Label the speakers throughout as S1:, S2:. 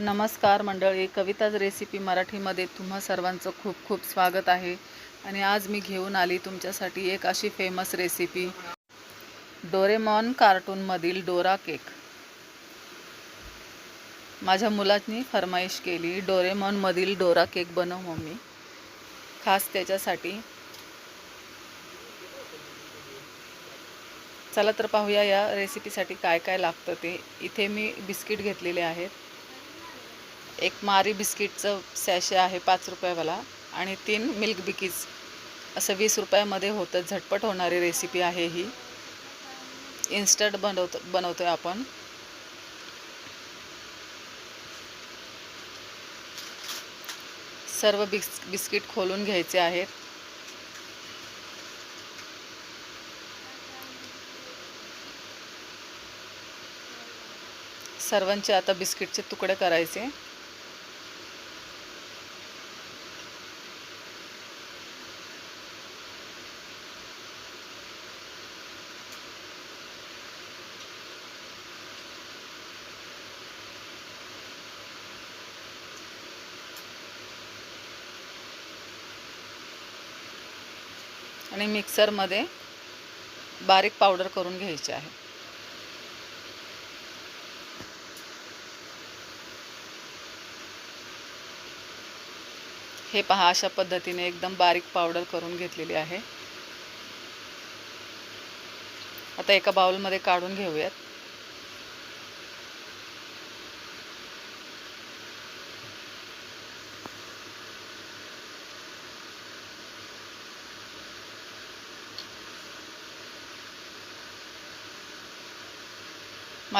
S1: नमस्कार मंडळी कविताज रेसिपी मराठीमध्ये तुम्हा सर्वांचं खूप खूप स्वागत आहे. आणि आज मी घेऊन आली तुमच्यासाठी एक अशी फेमस रेसिपी डोरेमॉन कार्टूनमधील डोरा केक. माझ्या मुलांनी फरमाईश केली डोरेमॉनमधील डोरा केक बनव मम्मी खास त्याच्यासाठी. चला तर पाहूया या रेसिपीसाठी काय काय लागतं ते. इथे मी बिस्किट घेतलेले आहेत. एक मारी बिस्किटचं सॅशे आहे पाच रुपयावाला आणि तीन मिल्क बिकीज. असं वीस रुपयामध्ये होतं झटपट होणारी रेसिपी आहे ही. इन्स्टंट बनवतो बनवतो आहे आपण. सर्व बिस् बिस्किट खोलून घ्यायचे आहेत. सर्वांचे आता बिस्किटचे तुकडे करायचे. आणि मिक्सरमध्ये बारीक पावडर करून घ्यायची आहे. हे पहा अशा पद्धतीने एकदम बारीक पावडर करून घेतलेली आहे. आता एका बाउलमध्ये काढून घेऊयात.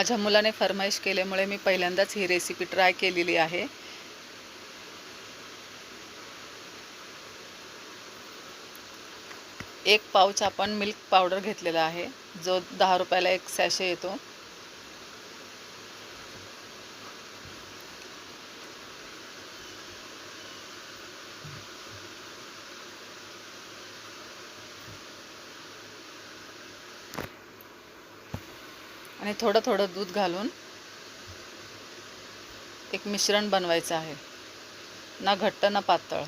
S1: माझ्या मुलाने फरमाईश केल्यामुळे मी पहिल्यांदाच ही रेसिपी ट्राय केलेली आहे. एक पाऊच आपण मिल्क पावडर घेतलेला आहे. जो दहा रुपयाला एक सॅशे येतो. आणि थोडं थोडं दूध घालून एक मिश्रण बनवायचं आहे. ना घट्ट ना पातळ.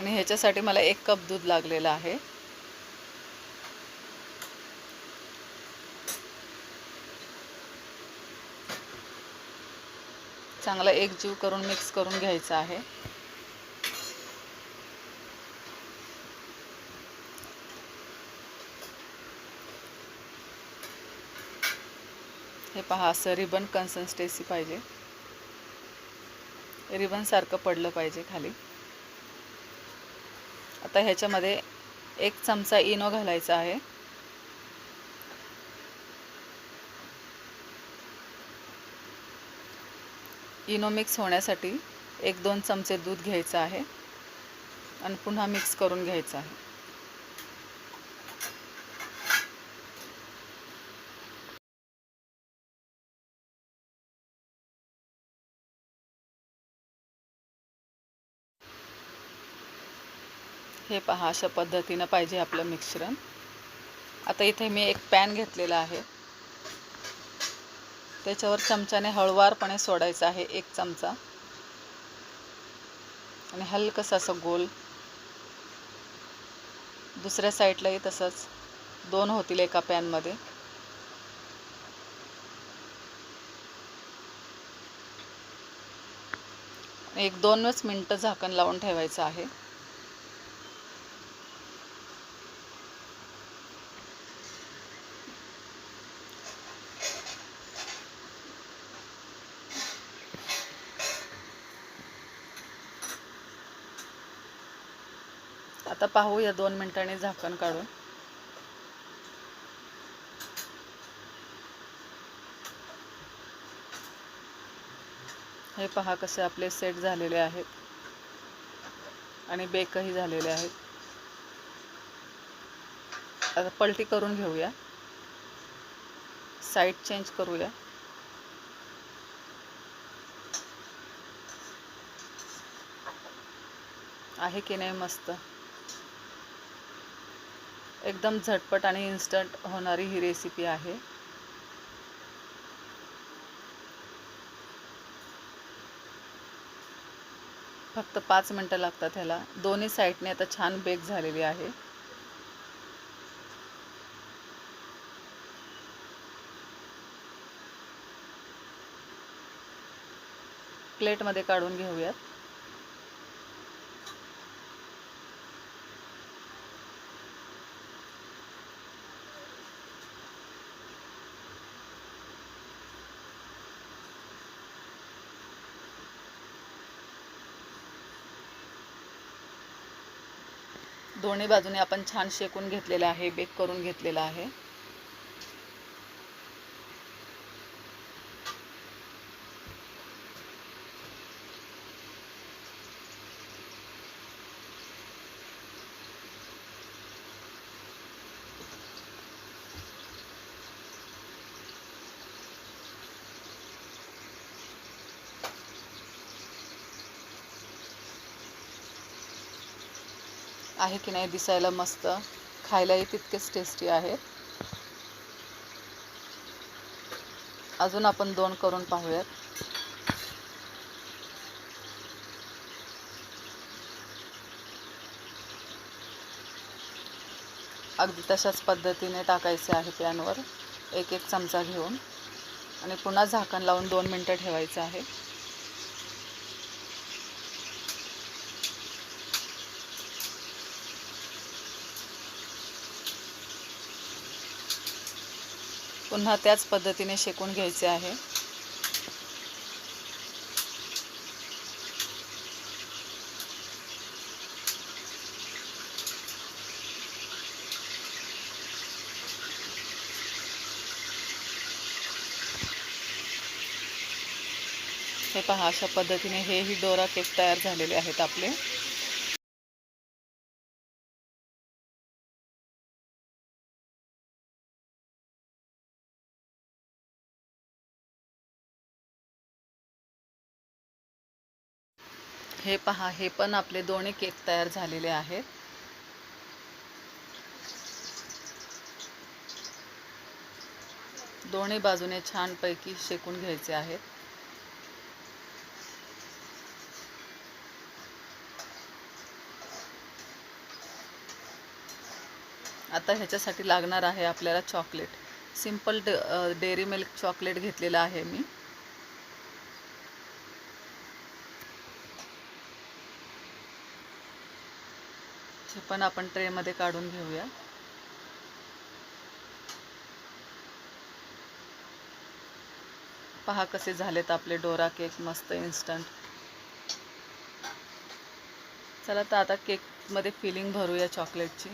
S1: आणि ह्याच्यासाठी मला एक कप दूध लागलेलं आहे. चांगला एक जीव करून मिक्स करून घ्यायचा आहे. हे पहा असं रिबन कन्सिस्टन्सी पाहिजे. रिबनसारखं पडलं पाहिजे खाली. आता ह्याच्यामध्ये एक चमचा इनो घालायचा आहे. इनो मिक्स होण्यासाठी एक दोन चमचे दूध घ्यायचं आहे. आणि पुन्हा मिक्स करून घ्यायचं आहे. हे पहा अशा पद्धतीनं पाहिजे आपलं मिश्रण. आता इथे मी एक पॅन घेतलेला आहे. त्याच्यावर चमच्याने हळवारपणे सोडायचं आहे एक चमचा. आणि हलकंसं असं गोल. दुसऱ्या साईडलाही तसंच दोन होतील एका पॅनमध्ये. एक दोनच मिनटं झाकण लावून ठेवायचं आहे. आता पाहूया दोन मिनिटांनी झाकण काढून. हे पहा कसे आपले सेट झालेले आहेत. आणि बेकही झालेले आहेत. आता पलटी करून घेऊया. साईड चेंज करूया. आहे की नाही मस्त? एकदम झटपट आणि इन्स्टंट होणारी ही रेसिपी आहे. फक्त पाच मिनटं लागतात ह्याला. दोन्ही साईडने आता छान बेक झालेली आहे. प्लेटमध्ये काढून घेऊयात. दोन्ही बाजूने आपण छान शेकून घेतलेलं आहे बेक करून घेतलेलं आहे. आहे की नाही दिसायला मस्त. खायलाही तितकेच टेस्टी आहेत अजून आपण दोन करून पाहूयात. अगदी तशाच पद्धतीने टाकायचे आहे पॅनवर. एक एक चमचा घेऊन. आणि पुन्हा झाकण लावून दोन मिनटं ठेवायचं आहे. पुन्हा त्याच पद्धतीने शेकून घ्यायचे आहे. हे पहा अशा पद्धतीने हेही डोरा केक तयार झालेले आहेत आपले. हे पहा हे पण आपले दोन्ही केक तयार झालेले आहेत. दोन्ही बाजूने छानपैकी शेकून घ्यायचे आहेत. आता ह्याच्यासाठी लागणार आहे आपल्याला chocolate. Simple dairy milk chocolate घेतलेलं आहे मी. पण आपण ट्रेमध्ये काढून घेऊया. पहा कसे झालेत आपले डोरा केक मस्त इन्स्टंट चला तर आता केकमध्ये फिलिंग भरूया चॉकलेटची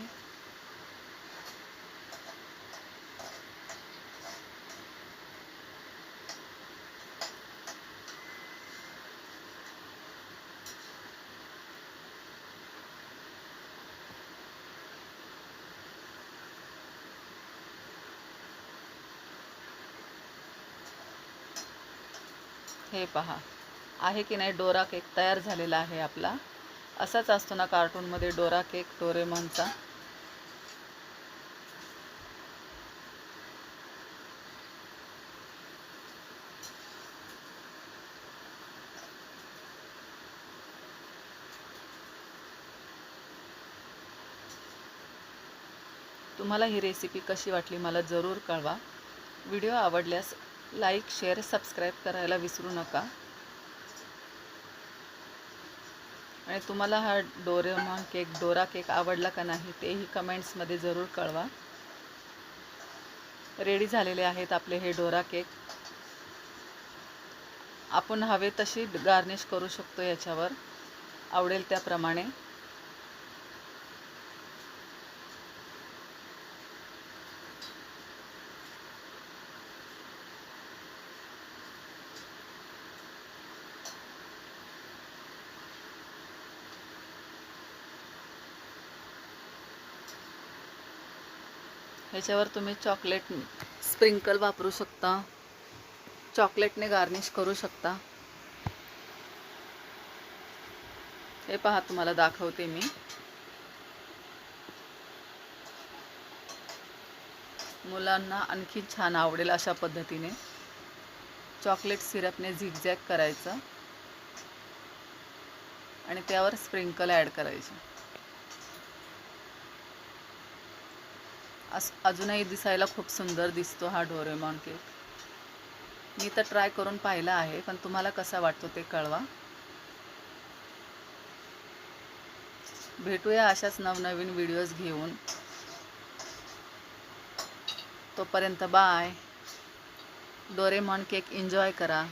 S1: हे पहा. आहे की नाही डोरा केक तयार झालेला आहे आपला. असाच असतो ना कार्टूनमध्ये डोरा केक डोरेमॉनचा. तुम्हाला ही रेसिपी कशी वाटली मला जरूर कळवा. व्हिडिओ आवडल्यास लाईक शेअर सबस्क्राईब करायला विसरू नका. आणि तुम्हाला हा डोरेमॉन केक डोरा केक आवडला का नाही तेही कमेंट्समध्ये जरूर कळवा. रेडी झालेले आहेत आपले हे डोरा केक. आपण हवे तशी गार्निश करू शकतो याच्यावर. आवडेल त्याप्रमाणे. ह्याच्यावर तुम्ही चॉकलेट स्प्रिंकल वापरू शकता. चॉकलेटने गार्निश करू शकता. हे पहा तुम्हाला दाखवते मी. मुलांना आणखी छान आवडेल अशा पद्धतीने. चॉकलेट सिरपने झिगझॅग करायचं. आणि त्यावर स्प्रिंकल ॲड करायचे. अस अजूनही दिसायला खूप सुंदर दिसतो हा डोरेमॉन केक. मी तर ट्राय करून पाहिला आहे पण तुम्हाला कसा वाटतो ते कळवा. भेटूया अशाच नवनवीन व्हिडिओज घेऊन. तोपर्यंत बाय. डोरेमॉन केक एन्जॉय करा.